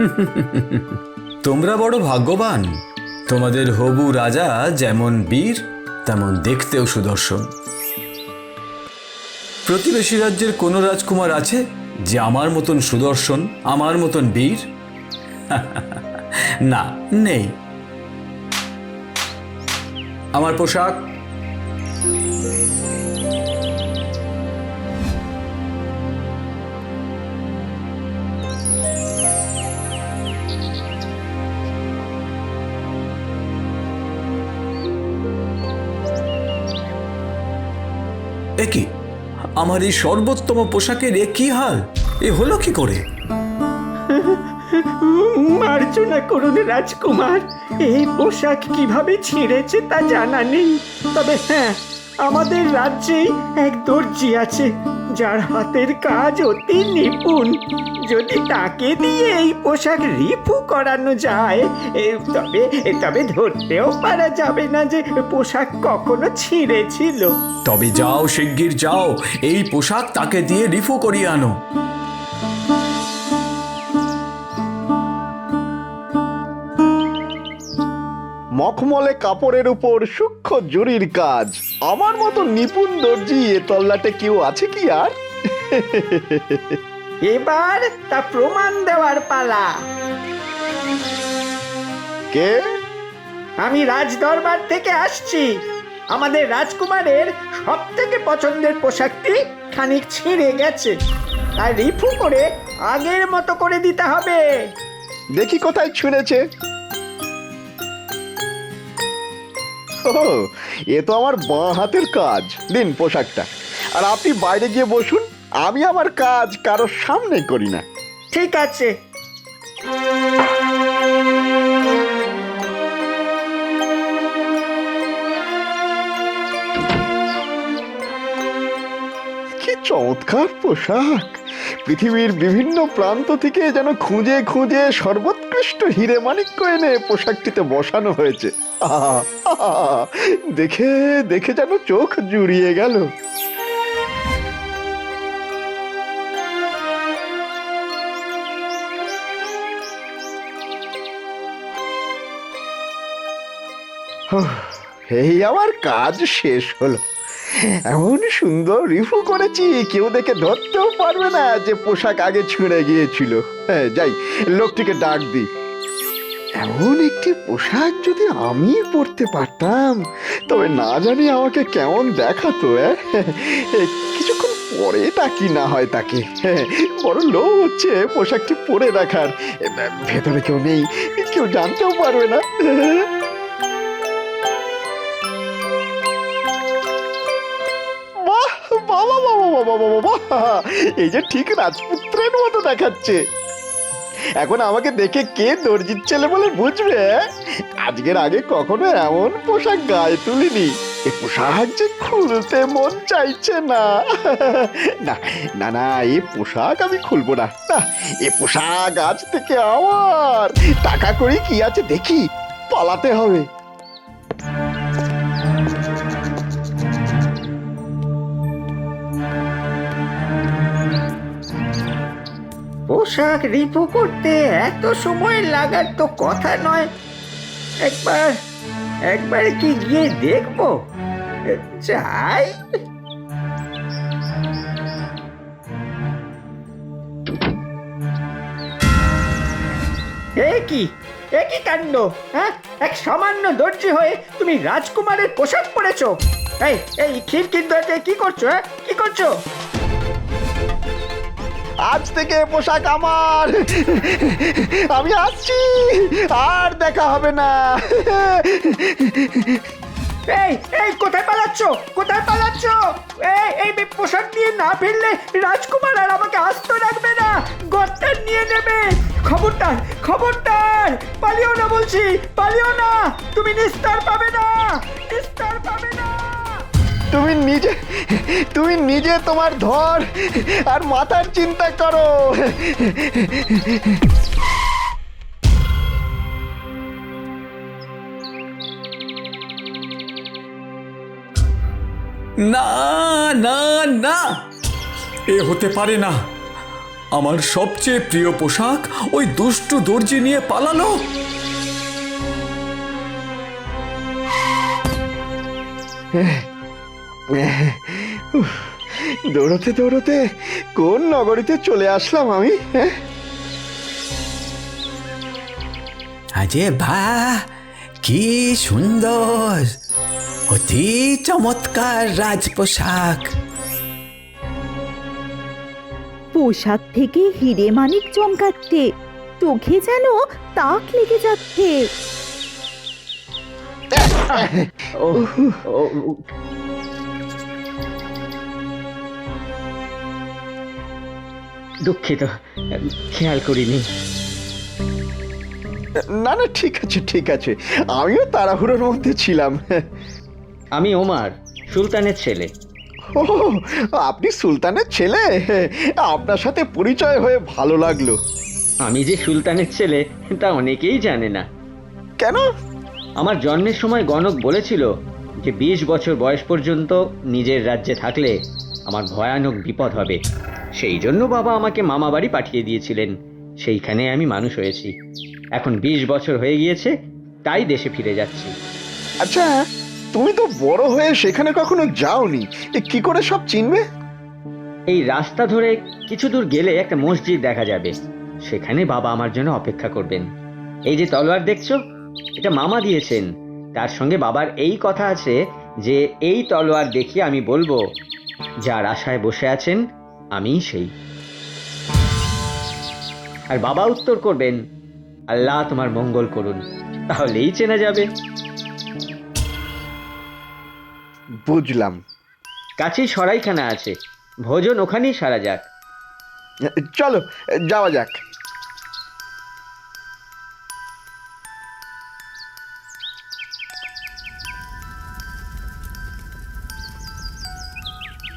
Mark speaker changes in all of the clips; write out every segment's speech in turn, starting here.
Speaker 1: তোমরা বড় ভাগ্যবান। তোমাদের হবু রাজা যেমন বীর, তেমন দেখতেও সুদর্শন। প্রতিবেশী রাজ্যের কোনো রাজকুমার আছে যে আমার মতন সুদর্শন, আমার মতন বীর? না, নেই। আমার পোশাক এ কি? আমার এই সর্বোত্তম পোশাকের এ কি হাল? এ হলো কি করে?
Speaker 2: মার্জনা করুন রাজকুমার। এই পোশাক কীভাবে ছিঁড়েছে তা জানা নেই। তবে হ্যাঁ আমাদের রাজ্যেই এক দর্জি আছে। যার হাতের কাজ অতি নিপুণ। যদি তাকে দিয়ে এই পোশাক রিফু করানো যায় এ, তবে তবে ধরতেও পারা যাবে না যে পোশাক কখনো ছিঁড়েছিল।
Speaker 1: তবে যাও শিগগির যাও এই পোশাক তাকে দিয়ে রিফু করিয়ে আনো।
Speaker 3: মখমলে কাপড়ের উপর সূক্ষ্ম জুরির কাজ। আমার মতো নিপুণ দর্জি এ তল্লাটে কেউ আছে কি আর?
Speaker 2: এবার তা প্রমাণ দেওয়ার পালা।
Speaker 3: কে?
Speaker 2: আমি রাজদরবার থেকে আসছি। আমাদের রাজকুমারের সব থেকে পছন্দের পোশাকটি খানিক ছিঁড়ে গেছে। আর রিফু করে আগের মতো করে দিতে হবে।
Speaker 3: দেখি কোথায় ছুঁড়েছে। ও এ তো আমার বাঁ হাতের কাজ। দিন পোশাকটা। আর আপনি বাইরে গিয়ে বসুন আমি আমার কাজ কারোর সামনে করি না।
Speaker 2: ঠিক আছে।
Speaker 3: কি চমৎকার পোশাক। পৃথিবীর বিভিন্ন প্রান্ত থেকে যেন খুঁজে খুঁজে সর্বোৎকৃষ্ট হিরে মানিক্য এনে পোশাকটিতে বসানো হয়েছে। দেখে দেখে যেন চোখ জুড়িয়ে গেল। এই আমার কাজ শেষ হলো। এমন সুন্দর রিফু করেছি, কেউ দেখে ধরতেও পারবে না যে পোশাক আগে ছুঁড়ে গিয়েছিল। হ্যাঁ যাই, লোকটিকে ডাক দি এমন একটি পোশাক যদি আমি পরতে পারতাম তবে না জানি আমাকে কেমন দেখাতো কিছুক্ষণ পরে ডাকি না হয় তাকে হ্যাঁ, বড় লোক হচ্ছে পোশাকটি পরে রাখার এ, ভেতরে কেউ নেই কেউ জানতেও পারবে না বাবা বাবা বাবা বাবা বাবা এই যে ঠিক রাজপুত্রের মতো দেখাচ্ছে এখন আমাকে দেখে কে দর্জির ছেলে বলে বুঝবে আজকের আগে কখনো এমন পোশাক গায়ে তুলিনি। এ পোশাক যে খুলতে মন চাইছে না। না না না, এ পোশাক আমি খুলবো না। না, এ পোশাক আজ থেকে আমার। টাকা করে কি আছে দেখি, পালাতে হবে।
Speaker 2: পোশাক রিপু করতে এত সময় লাগার তো কথা নয়। একবার একবার কি গিয়ে দেখব? যাই। এ কি? এ কাণ্ড? হ্যাঁ? এক সামান্য দর্জি হয়ে তুমি রাজকুমারের পোশাক পরেছো। এই এই খিড়কির দরজায় কি করছ হ্যাঁ? কি করছ?
Speaker 3: আজ থেকে পোশাক আমার। আমি আসছি, আর দেখা হবে না।
Speaker 2: এই এই, কোথায় পালাচ্ছ? কোথায় পালাচ্ছ? এই এই পোশাক নিয়ে না ফিরলে রাজকুমার আর আমাকে আস্ত রাখবে না। গর্তার নিয়ে নেবে। খবরদার খবরদার। পালিও না বলছি, পালিও না। তুমি নিস্তার পাবে না, নিস্তার পাবে না।
Speaker 3: তুমি নিজে তুমি নিজে তোমার ধর আর মাথার চিন্তা করো।
Speaker 1: না না না। এ হতে পারে না। আমার সবচেয়ে প্রিয় পোশাক ওই দুষ্টু দর্জি নিয়ে পালালো।
Speaker 3: উফ, দৌড়তে দৌড়তে কোন নগরীতে চলে আসলাম আমি হ্যাঁ?
Speaker 1: আজে বা কি সুন্দর অতি চমৎকার রাজ পোশাক
Speaker 4: পোশাক থেকে হিরে মানিক চমকাচ্ছে চোখে যেন তাক লেগে যাচ্ছে।
Speaker 5: দুঃখিত খেয়াল করিনি।
Speaker 3: না না ঠিক আছে ঠিক আছে। আমিও তাড়াহুড়োর মধ্যে ছিলাম।
Speaker 5: আমি ওমার সুলতানের ছেলে।
Speaker 3: ও আপনি সুলতানের ছেলে? আপনার সাথে পরিচয় হয়ে ভালো লাগল।
Speaker 5: আমি যে সুলতানের ছেলে তা অনেকেই জানে না।
Speaker 3: কেন?
Speaker 5: আমার জন্মের সময় গণক বলেছিল যে বিশ বছর বয়স পর্যন্ত নিজের রাজ্যে থাকলে আমার ভয়ানক বিপদ হবে। সেই জন্য বাবা আমাকে মামা বাড়ি পাঠিয়ে দিয়েছিলেন। সেইখানে আমি মানুষ হয়েছি। এখন বিশ বছর হয়ে গিয়েছে তাই দেশে ফিরে যাচ্ছি।
Speaker 3: আচ্ছা তুমি তো বড় হয়ে সেখানে কখনো যাওনি। কি করে সব চিনবে?
Speaker 5: এই রাস্তা ধরে কিছু দূর গেলে একটা মসজিদ দেখা যাবে। সেখানে বাবা আমার জন্য অপেক্ষা করবেন। এই যে তলোয়ার দেখছ এটা মামা দিয়েছেন। তার সঙ্গে বাবার এই কথা আছে যে এই তলোয়ার দেখিয়ে আমি বলব যার আশায় বসে আছেন আমি সেই। আর বাবা উত্তর করবেন আল্লাহ তোমার মঙ্গল করুন তাহলেই চেনা যাবে।
Speaker 3: বুঝলাম।
Speaker 5: কাছেই সরাইখানা আছে ভোজন ওখানেই সারা যাক।
Speaker 3: চলো যাওয়া যাক।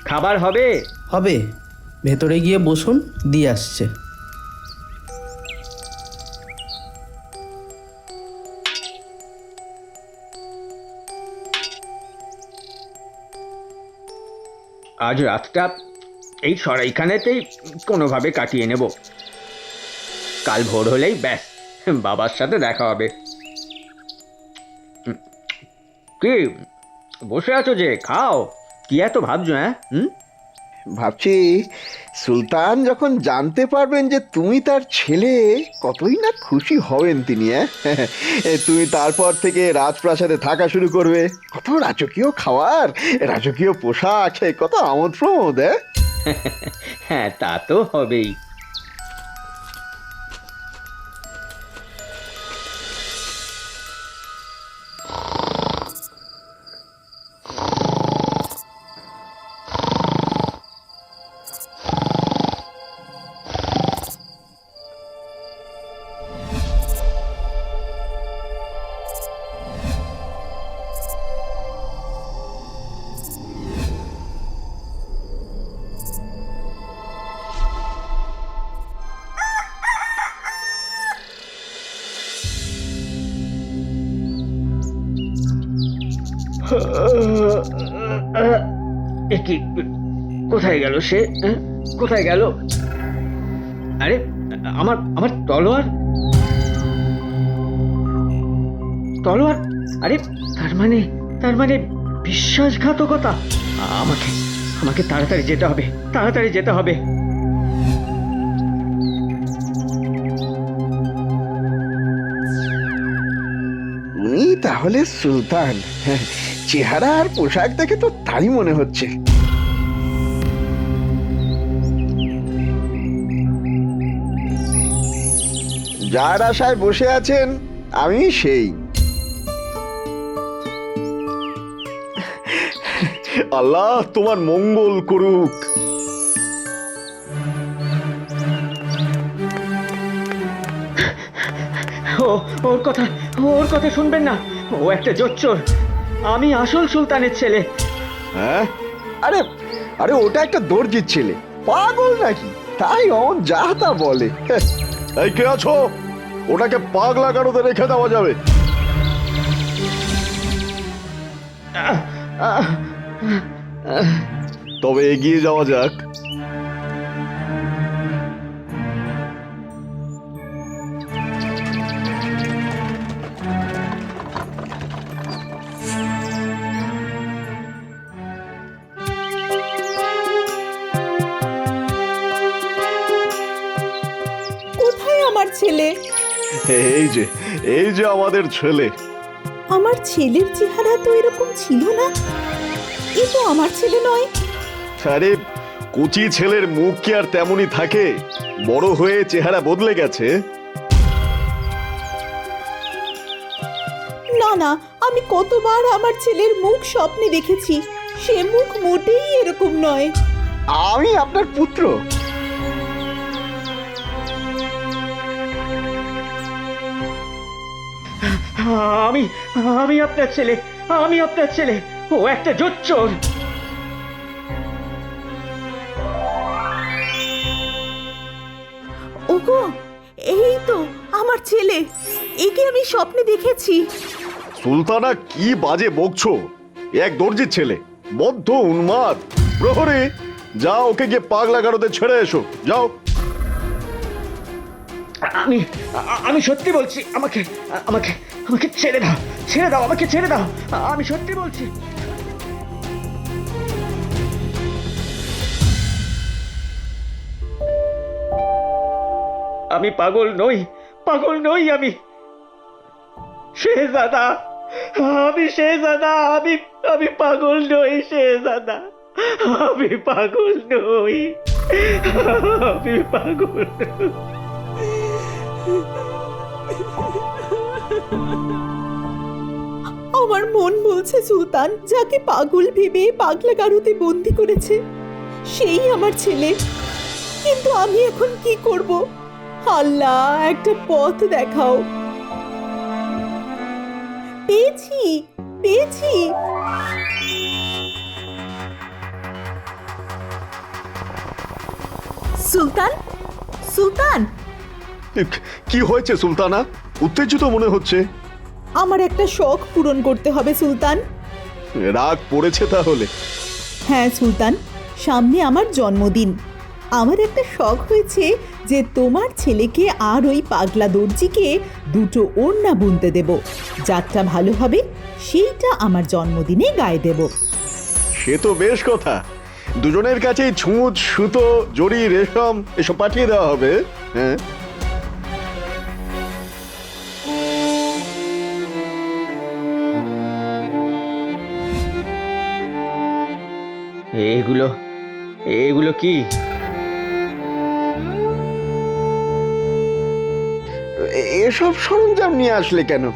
Speaker 5: খাবার হবে?
Speaker 6: হবে। ভেতরে গিয়ে বসুন, দিয়ে আসছে।
Speaker 5: আজ রাতটা এই সরাইখানেতেই কোনোভাবে কাটিয়ে নেব। কাল ভোর হলেই ব্যাস, বাবার সাথে দেখা হবে। কি, বসে আছো যে? খাও। কি এত ভাবছ হ্যাঁ? হুম?
Speaker 3: ভাবছি সুলতান যখন জানতে পারবেন যে তুমি তার ছেলে, কতই না খুশি হবেন তিনি তুমি তারপর থেকে রাজপ্রাসাদে থাকা শুরু করবে। কত রাজকীয় খাবার, রাজকীয় পোশাক কত আমোদ প্রমোদ হ্যাঁ
Speaker 5: তা তো হবেই। কি, কোথায় গেল সে? কোথায় গেল? আরে, আমার আমার তলোয়ার? তলোয়ার? আরে, তার মানে তার মানে বিশ্বাসঘাতকতা? আমাকে আমাকে তাড়াতাড়ি যেতে হবে, তাড়াতাড়ি যেতে হবে।
Speaker 3: তাহলে সুলতান হ্যাঁ, চেহারা আর পোশাক দেখে তো তাই মনে হচ্ছে। যার আশায় বসে আছেন আমি সেই। আল্লাহ তোমার মঙ্গল করুক।
Speaker 5: ওর কথা ওর কথা শুনবেন না। ও একটা জোচ্চোর। আমি আসল সুলতানের ছেলে।
Speaker 3: হ্যাঁ? আরে আরে ওটা একটা দর্জির ছেলে। পাগল নাকি? তাই অন যা তা বলে। এই কে আছো? ওটাকে পাগলা গারোতে রেখে দেওয়া যাবে। তবে এগিয়ে যাওয়া যাক। এই যে এই যে আমাদের ছেলে।
Speaker 4: আমার ছেলের চেহারা তো এরকম ছিল না। এ তো আমার ছেলে নয়।
Speaker 3: আরে কুচি ছেলের মুখ কি আর তেমনই থাকে? বড় হয়ে চেহারা বদলে গেছে।
Speaker 4: না না আমি কতবার আমার ছেলের মুখ স্বপ্নে দেখেছি। সে মুখ মোটেই এরকম নয়।
Speaker 3: আমি আপনার পুত্র।
Speaker 5: আমি আমি আপনার ছেলে আমি আপনার ছেলে। ও একটা জোচ্চোর।
Speaker 4: ওগো এই তো আমার ছেলে। একে আমি স্বপ্নে দেখেছি?
Speaker 3: সুলতানা কি বাজে বকছো? এ এক দর্জির ছেলে বদ্ধ উন্মাদ। প্রহরী যাও ওকে গিয়ে পাগলা গারদে ছেড়ে এসো। যাও।
Speaker 5: আমি আমি সত্যি বলছি, আমাকে আমাকে আমাকে ছেড়ে দাও ছেড়ে দাও, আমাকে ছেড়ে দাও, আমি সত্যি বলছি। আমি পাগল নই পাগল নই আমি। শেহজাদা আমি শেহজাদা, আমি আমি পাগল নই শেহজাদা, আমি পাগল নই, আমি পাগল নই।
Speaker 4: আমার মন বলছে, সুলতান, যাকে পাগল ভেবে পাগলা গারুতে বন্দি করেছে, সেই আমার ছেলে। কিন্তু আমি এখন কি করব? আল্লাহ, একটা পথ দেখাও। পেয়েছি পেয়েছি। সুলতান সুলতান!
Speaker 3: কি হয়েছে সুলতানা? উত্তেজিত মনে হচ্ছে।
Speaker 4: আমার একটা শখ পূরণ করতে হবে সুলতান।
Speaker 3: রাগ পড়েছে তাহলে?
Speaker 4: হ্যাঁ সুলতান সামনে আমার জন্মদিন। আমার একটা শখ হয়েছে যে তোমার ছেলেকে আর ওই পাগলা দর্জিকে দুটো ওড়না বুনতে দেব। যাত্রা ভালো হবে সেইটা আমার জন্মদিনে গায়ে দেব।
Speaker 3: সে তো বেশ কথা। দুজনের কাছেই ছুঁচ সুতো জড়ি রেশম এসব পাঠিয়ে দেওয়া হবে হ্যাঁ?
Speaker 5: এগুলো এগুলো কি?
Speaker 3: এসব সরঞ্জাম নিয়ে আসলে কেন?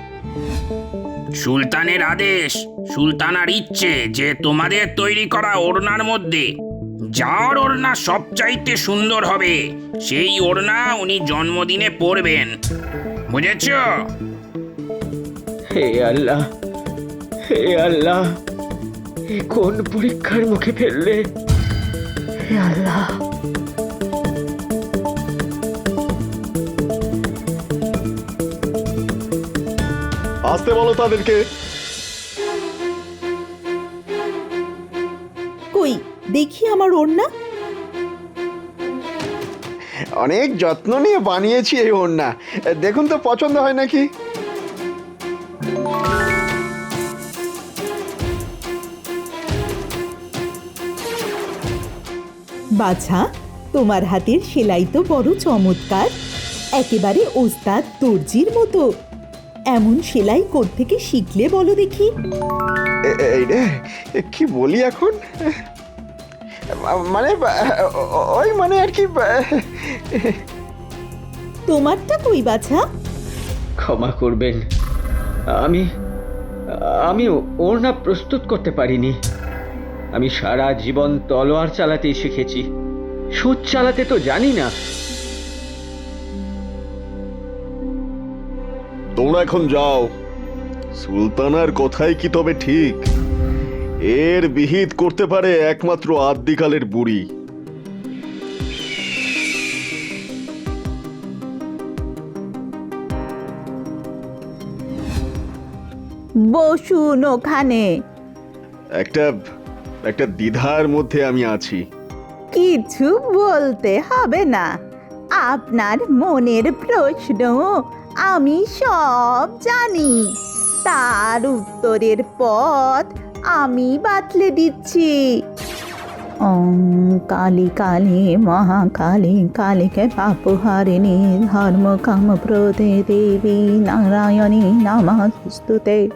Speaker 7: সুলতানের আদেশ সুলতানার ইচ্ছে যে তোমাদের তৈরি করা ওড়নার মধ্যে যার ওড়না সবচাইতে সুন্দর হবে সেই ওড়না উনি জন্মদিনে পরবেন। বুঝেছ?
Speaker 5: হে আল্লাহ হে আল্লাহ। এ কোন পরীক্ষার মুখে ফেললে? হে আল্লাহ।
Speaker 3: আসতে বলো তাদেরকে।
Speaker 4: কই দেখি আমার ওড়না।
Speaker 3: অনেক যত্ন নিয়ে বানিয়েছি এই ওড়না। দেখুন তো পছন্দ হয় নাকি?
Speaker 4: বাছা তোমার হাতের সেলাই তো বড় চমৎকার। একেবারে ওস্তাদ দর্জির মতো। এমন সেলাই থেকে শিখলে বলো দেখি।
Speaker 3: এ- এই রে কি বলি এখন? মানে ওই মানে আর কি
Speaker 4: তোমারটা কই বাছা?
Speaker 5: ক্ষমা করবেন। আমি আমি ওড়না প্রস্তুত করতে পারিনি। আমি সারা জীবন তলোয়ার চালাতেই শিখেছি। সুদ চালাতে তো জানি না।
Speaker 3: তোমরা এখন যাও। সুলতানার কথাই কি তবে ঠিক? এর বিহিত করতে পারে একমাত্র আদ্যিকালের বুড়ি।
Speaker 4: বসুন ওখানে।
Speaker 3: একটা একটা দ্বিধার মধ্যে আমি আছি।
Speaker 4: কিছু বলতে হবে না। আপনার মনের প্রশ্ন আমি সব জানি। তার উত্তরের পথ আমি বাতলে দিচ্ছি।
Speaker 8: ওম কালী কালী মহাকালী কালীকে পাপহারিণী ধর্ম কাম প্রদে দেবী নারায়ণী নমস্তুতে।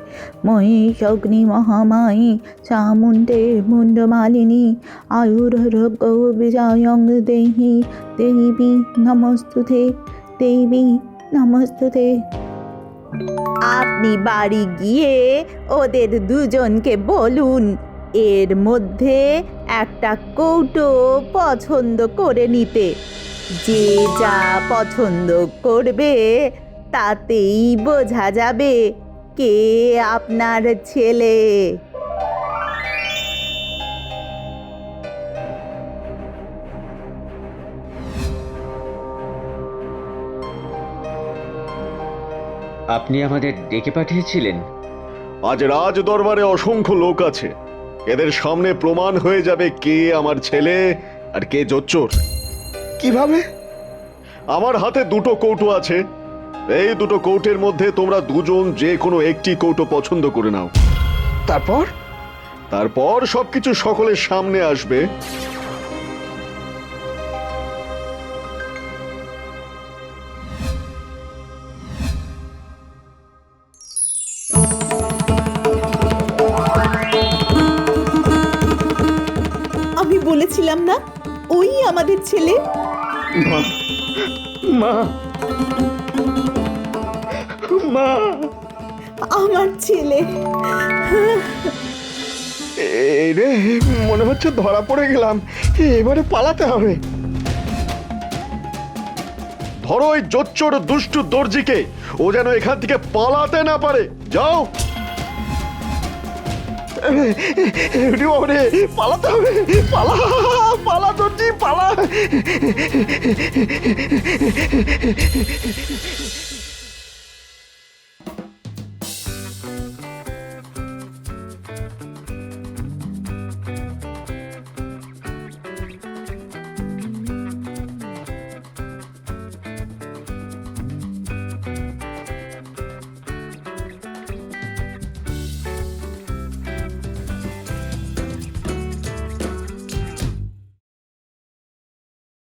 Speaker 8: মহিষগ্নি মহামায়ী চামুণ্ডে মুণ্ডমালিনী আয়ুরোগ্য বিজয়ং দেহি দেবী নমস্তুতে দেবী নমস্তুতে। আপনি বাড়ি গিয়ে ওদের দুজনকে বলুন, এর মধ্যে একটা কৌটো পছন্দ করে নিতে। যে যা পছন্দ করবে তাতেই বোঝা যাবে কে আপনার ছেলে।
Speaker 5: আপনি আমাদের ডেকে পাঠিয়েছিলেন।
Speaker 9: আজ রাজ দরবারে অসংখ্য লোক আছে। এদের সামনে প্রমাণ হয়ে যাবে কে আমার ছেলে আর কে জোচ্চোর।
Speaker 3: কীভাবে?
Speaker 9: আমার হাতে দুটো কৌটো আছে। এই দুটো কৌটের মধ্যে তোমরা দুজন যে কোনো একটি কৌটো পছন্দ করে নাও।
Speaker 3: তারপর?
Speaker 9: তারপর সবকিছু সকলের সামনে আসবে।
Speaker 8: বলেছিলাম না? ওই আমাদের ছেলে।
Speaker 4: মা মা মা।
Speaker 8: আমার ছেলে।
Speaker 3: রে মনে হচ্ছে ধরা পড়ে গেলাম। এবারে পালাতে হবে।
Speaker 9: ধরো ওই জোচ্চোর দুষ্টু দর্জিকে। ও যেন এখান থেকে পালাতে না পারে। যাও।
Speaker 3: বাবারে, পালাতে হবে পালা পালা দর্জি পালা